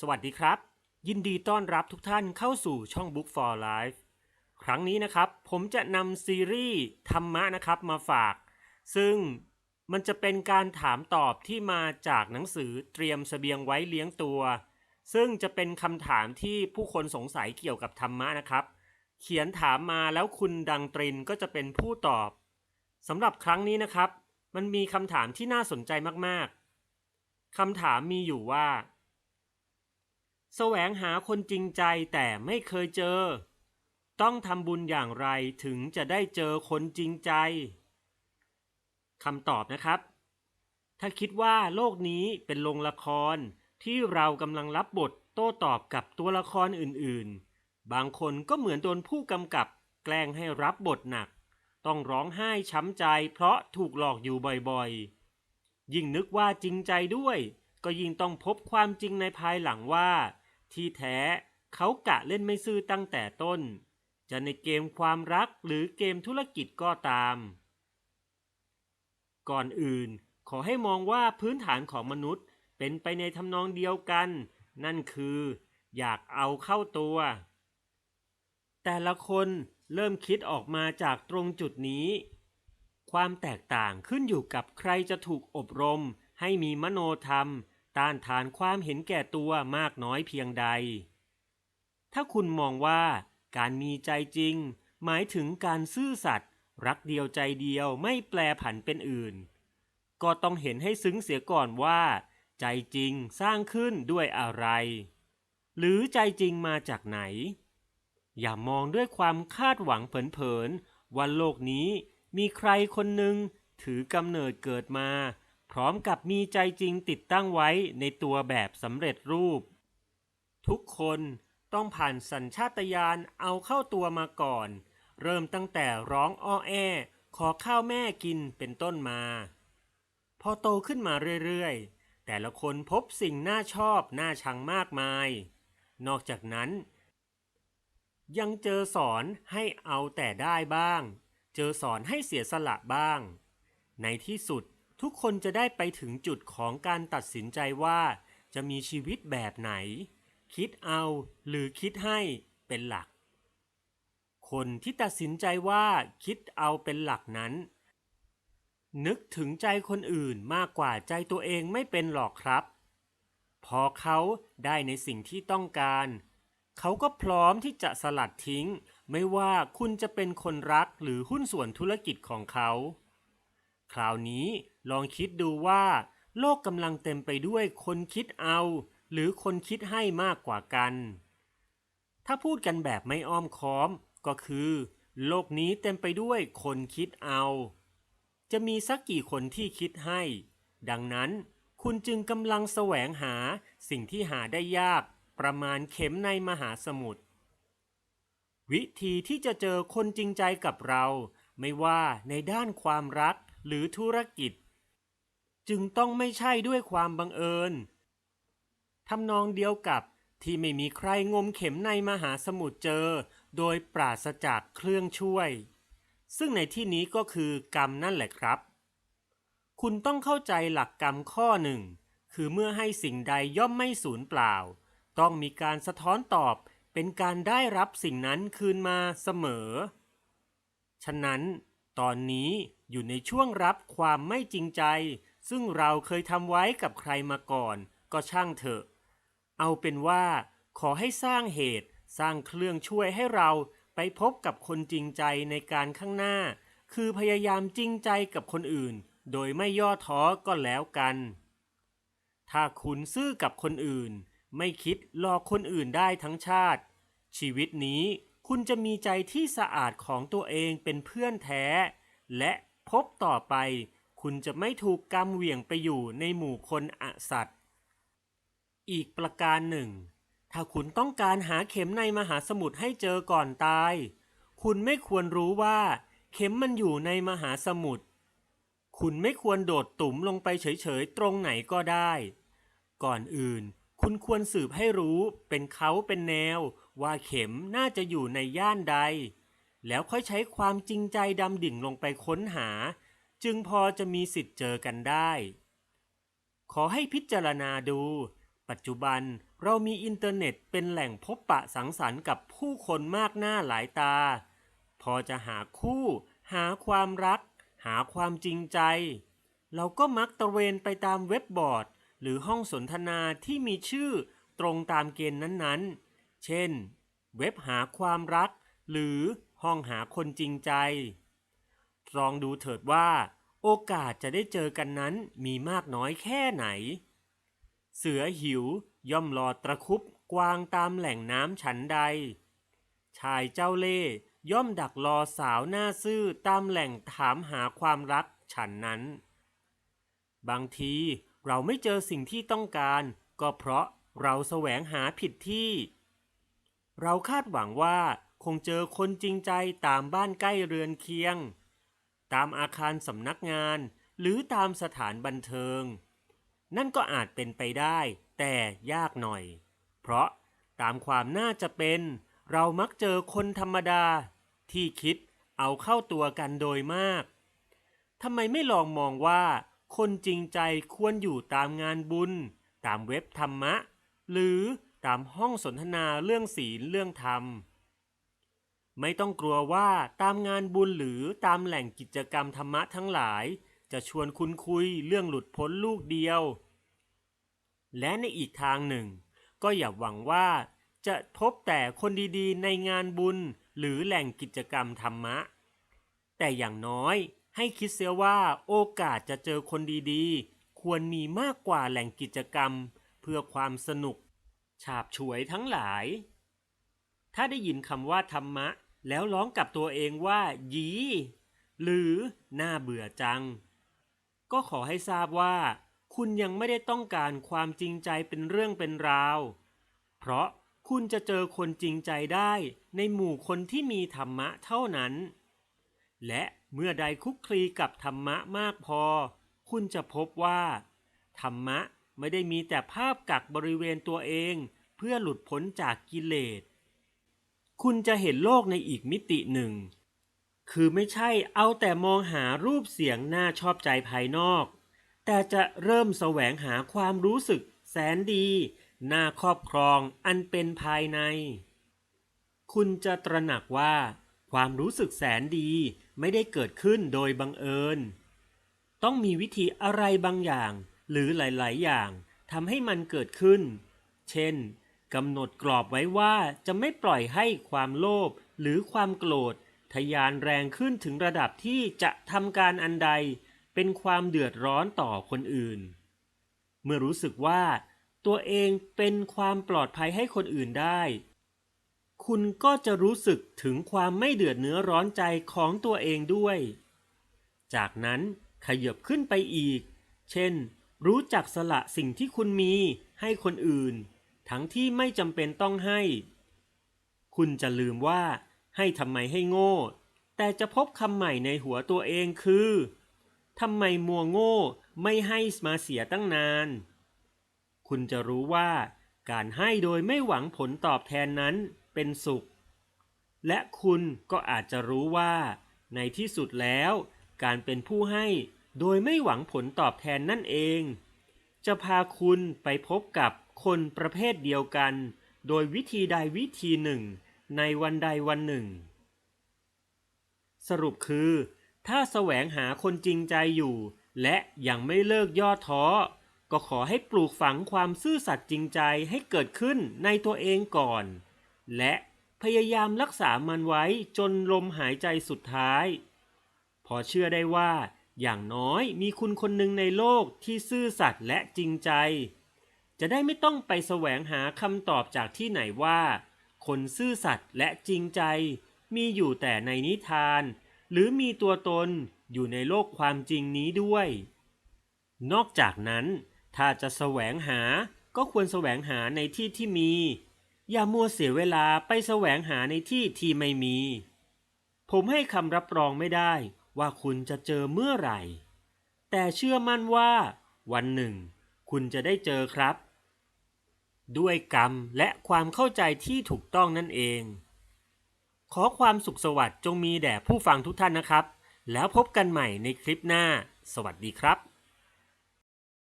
สวัสดีครับ ยินดีต้อนรับทุกท่านเข้าสู่ช่อง Book for Life ครั้งนี้นะครับ ผมจะนำซีรีส์ธรรมะนะครับมาฝาก ซึ่งมันจะเป็นการถามตอบที่มาจากหนังสือเตรียมเสบียงไว้เลี้ยงตัว ซึ่งจะเป็นคำถามที่ผู้คนสงสัยเกี่ยวกับธรรมะนะครับ เขียนถามมาแล้วคุณดังตรินก็จะเป็นผู้ตอบสำหรับครั้งนี้นะครับ มันมีคำถามที่น่าสนใจมากๆคำถามมีอยู่ว่า แสวงหาคนจริงใจแต่ไม่เคยเจอ ต้องทำบุญอย่างไรถึงจะได้เจอคนจริงใจคำตอบนะครับ ถ้าคิดว่าโลกนี้เป็นโรงละครที่เรากำลังรับบทโต้ตอบกับตัวละครอื่นๆ บางคนก็เหมือนโดนผู้กำกับ แกล้งให้รับบทหนัก ต้องร้องไห้ช้ำใจเพราะถูกหลอกอยู่บ่อยๆ ยิ่งนึกว่าจริงใจด้วย ก็ยิ่งต้องพบความจริงในภายหลังว่า ที่แท้เขากะเล่นไม่ซื่อตั้งแต่ต้น จะในเกมความรักหรือเกมธุรกิจก็ตาม ก่อนอื่นขอให้มองว่าพื้นฐานของมนุษย์เป็นไปในทำนองเดียวกัน นั่นคือ อยากเอาเข้าตัว แต่ละคนเริ่มคิดออกมาจากตรงจุดนี้ ความแตกต่างขึ้นอยู่กับใครจะถูกอบรมให้มีมโนธรรม ต้านทานความเห็นแก่ตัวมากน้อยเพียงใด ถ้าคุณมองว่าการมีใจจริง หมายถึงการซื่อสัตย์รักเดียวใจเดียวไม่แปลผันเป็นอื่น ก็ต้องเห็นให้ซึ้งเสียก่อนว่า ใจจริงสร้างขึ้นด้วยอะไร หรือใจจริงมาจากไหน อย่ามองด้วยความคาดหวังเผินๆว่าโลกนี้มีใครคนหนึ่งถือกำเนิดเกิดมา พร้อมกับมีใจจริงติดตั้งไว้ในตัวแบบสำเร็จรูป ทุกคนต้องผ่านสัญชาตญาณเอาเข้าตัวมาก่อน เริ่มตั้งแต่ร้องอ้อแอ ขอข้าวแม่กินเป็นต้นมา พอโตขึ้นมาเรื่อยๆ แต่ละคนพบสิ่งน่าชอบน่าชังมากมาย นอกจากนั้น ยังเจอสอนให้เอาแต่ได้บ้าง เจอสอนให้เสียสละบ้าง ในที่สุด ทุกคนจะได้ไปถึงจุดของการตัดสินใจว่า จะมีชีวิตแบบไหน คิดเอาหรือคิดให้เป็นหลัก คนที่ตัดสินใจว่าคิดเอาเป็นหลักนั้น นึกถึงใจคนอื่นมากกว่าใจตัวเองไม่เป็นหรอกครับ พอเขาได้ในสิ่งที่ต้องการ เขาก็พร้อมที่จะสลัดทิ้ง ไม่ว่าคุณจะเป็นคนรักหรือหุ้นส่วนธุรกิจของเขา คราวนี้ ลองคิดดูว่า โลกกำลังเต็มไปด้วยคนคิดเอา หรือคนคิดให้มากกว่ากัน ถ้าพูดกันแบบไม่อ้อมค้อมก็คือ โลกนี้เต็มไปด้วยคนคิดเอา จะมีสักกี่คนที่คิดให้ ดังนั้น คุณจึงกำลังแสวงหาสิ่งที่หาได้ยากประมาณเข็มในมหาสมุทรวิธีที่จะเจอคนจริงใจกับเรา ไม่ว่าในด้านความรักหรือธุรกิจ จึงต้องไม่ใช่ด้วยความบังเอิญทำนองเดียวกับที่ไม่มีใครงมเข็มในมหาสมุทรเจอ โดยปราศจากเครื่องช่วย ซึ่งในที่นี้ก็คือกรรมนั่นแหละครับ คุณต้องเข้าใจหลักกรรมข้อหนึ่ง คือเมื่อให้สิ่งใดย่อมไม่สูญเปล่า ต้องมีการสะท้อนตอบเป็นการได้รับสิ่งนั้นคืนมาเสมอ ฉะนั้น ตอนนี้อยู่ในช่วงรับความไม่จริงใจ ซึ่งเราเคยทำไว้กับใครมาก่อน ก็ช่างเถอะ เอาเป็นว่าขอให้สร้างเหตุสร้างเครื่องช่วยให้เราไปพบกับคนจริงใจในการข้างหน้า คือพยายามจริงใจกับคนอื่น โดยไม่ย่อท้อก็แล้วกัน ถ้าคุณซื่อกับคนอื่น ไม่คิดหลอกคนอื่นได้ทั้งชาติ ชีวิตนี้คุณจะมีใจที่สะอาดของตัวเองเป็นเพื่อนแท้ และพบต่อไป คุณจะไม่ถูกกำเหวี่ยงไปอยู่ในหมู่คนอสัตว์ อีกประการหนึ่ง ถ้าคุณต้องการหาเข็มในมหาสมุทรให้เจอก่อนตาย คุณไม่ควรรู้ว่า เข็มมันอยู่ในมหาสมุทร คุณไม่ควรโดดตุ่มลงไปเฉยๆ ตรงไหนก็ได้ ก่อนอื่น คุณควรสืบให้รู้เป็นเขาเป็นแนว ว่าเข็มน่าจะอยู่ในย่านใด แล้วค่อยใช้ความจริงใจดำดิ่งลงไปค้นหา จึงพอจะมีสิทธิ์เจอกันได้ ขอให้พิจารณาดู ปัจจุบันเรามีอินเทอร์เน็ตเป็นแหล่งพบปะสังสรรค์กับผู้คนมากหน้าหลายตา พอจะหาคู่ หาความรัก หาความจริงใจ เราก็มักตระเวนไปตามเว็บบอร์ด หรือห้องสนทนาที่มีชื่อตรงตามเกณฑ์นั้นๆ เช่น เว็บหาความรัก หรือห้องหาคนจริงใจ ลองดูเถิดว่า โอกาสจะได้เจอกันนั้นมีมากน้อยแค่ไหน เสือหิวย่อมรอตะคุบกวางตามแหล่งน้ำฉันใด ชายเจ้าเล่ย่อมดักรอสาวหน้าซื่อตามแหล่งถามหาความรักฉันนั้น บางทีเราไม่เจอสิ่งที่ต้องการ ก็เพราะเราแสวงหาผิดที่ เราคาดหวังว่าคงเจอคนจริงใจตามบ้านใกล้เรือนเคียง ตามอาคารสำนักงาน หรือตามสถานบันเทิง นั่นก็อาจเป็นไปได้แต่ยากหน่อย เพราะตามความน่าจะเป็น เรามักเจอคนธรรมดา ที่คิดเอาเข้าตัวกันโดยมากทำไมไม่ลองมองว่า คนจริงใจควรอยู่ตามงานบุญ ตามเว็บธรรมะ หรือตามห้องสนทนาเรื่องศีลเรื่องธรรม ไม่ต้องกลัวว่าตามงานบุญหรือตามแหล่งกิจกรรมธรรมะทั้งหลาย จะชวนคุณคุยเรื่องหลุดพ้นลูกเดียว และในอีกทางหนึ่ง ก็อย่าหวังว่า จะพบแต่คนดีๆ ในงานบุญหรือแหล่งกิจกรรมธรรมะ แต่อย่างน้อยให้คิดเสียว่าโอกาสจะเจอคนดีๆ ควรมีมากกว่าแหล่งกิจกรรม เพื่อความสนุก ฉาบฉวยทั้งหลาย ถ้าได้ยินคำว่าธรรมะ แล้วร้องกับตัวเองว่า ยี หรือน่าเบื่อจัง ก็ขอให้ทราบว่า คุณยังไม่ได้ต้องการความจริงใจเป็นเรื่องเป็นราว เพราะคุณจะเจอคนจริงใจได้ในหมู่คนที่มีธรรมะเท่านั้น และเมื่อใดคุกคลีกับธรรมะมากพอ คุณจะพบว่า ธรรมะไม่ได้มีแต่ภาพกักบริเวณตัวเอง เพื่อหลุดพ้นจากกิเลส คุณจะเห็นโลกในอีกมิติหนึ่ง คือไม่ใช่เอาแต่มองหารูปเสียงน่าชอบใจภายนอก แต่จะเริ่มแสวงหาความรู้สึกแสนดีน่าครอบครองอันเป็นภายใน คุณจะตระหนักว่า ความรู้สึกแสนดีไม่ได้เกิดขึ้นโดยบังเอิญ ต้องมีวิธีอะไรบางอย่างหรือหลาย ๆ อย่างทำให้มันเกิดขึ้น เช่น กำหนดกรอบไว้ว่าจะไม่ปล่อยให้ความโลภหรือความโกรธทะยานแรงขึ้นถึงระดับที่จะทำการอันใด เป็นความเดือดร้อนต่อคนอื่น เมื่อรู้สึกว่า ตัวเองเป็นความปลอดภัยให้คนอื่นได้ คุณก็จะรู้สึกถึงความไม่เดือดเนื้อร้อนใจของตัวเองด้วย จากนั้นขยับขึ้นไปอีก เช่น รู้จักสละสิ่งที่คุณมีให้คนอื่น ทั้งที่ไม่จำเป็นต้องให้ คุณจะลืมว่า ให้ทำไมให้โง่ แต่จะพบคำใหม่ในหัวตัวเองคือทำไมมัวโง่ไม่ให้มาเสียตั้งนาน คุณจะรู้ว่า การให้โดยไม่หวังผลตอบแทนนั้นเป็นสุข และคุณก็อาจจะรู้ว่า ในที่สุดแล้ว การเป็นผู้ให้โดยไม่หวังผลตอบแทนนั่นเอง จะพาคุณไปพบกับคนประเภทเดียวกัน โดยวิธีใดวิธีหนึ่ง ในวันใดวันหนึ่ง สรุปคือ ถ้าแสวงหาคนจริงใจอยู่ และยังไม่เลิกย่อท้อ ก็ขอให้ปลูกฝังความซื่อสัตย์จริงใจให้เกิดขึ้นในตัวเองก่อน และพยายามรักษามันไว้จนลมหายใจสุดท้าย พอเชื่อได้ว่า อย่างน้อยมีคุณคนหนึ่งในโลกที่ซื่อสัตย์และจริงใจ จะได้ไม่ต้องไปแสวงหาคำตอบจากที่ไหนว่า คนซื่อสัตย์และจริงใจ มีอยู่แต่ในนิทาน หรือมีตัวตนอยู่ในโลกความจริงนี้ด้วย นอกจากนั้น ถ้าจะแสวงหาก็ควรแสวงหาในที่ที่มี อย่ามัวเสียเวลาไปแสวงหาในที่ที่ไม่มี ผมให้คำรับรองไม่ได้ ว่าคุณจะเจอเมื่อไหร่ แต่เชื่อมั่นว่า วันหนึ่ง คุณจะได้เจอครับ ด้วยกรรมและความเข้าใจที่ถูกต้องนั่นเอง ขอความสุขสวัสดิ์จงมีแด่ผู้ฟังทุกท่านนะครับ แล้วพบกันใหม่ในคลิปหน้า สวัสดีครับ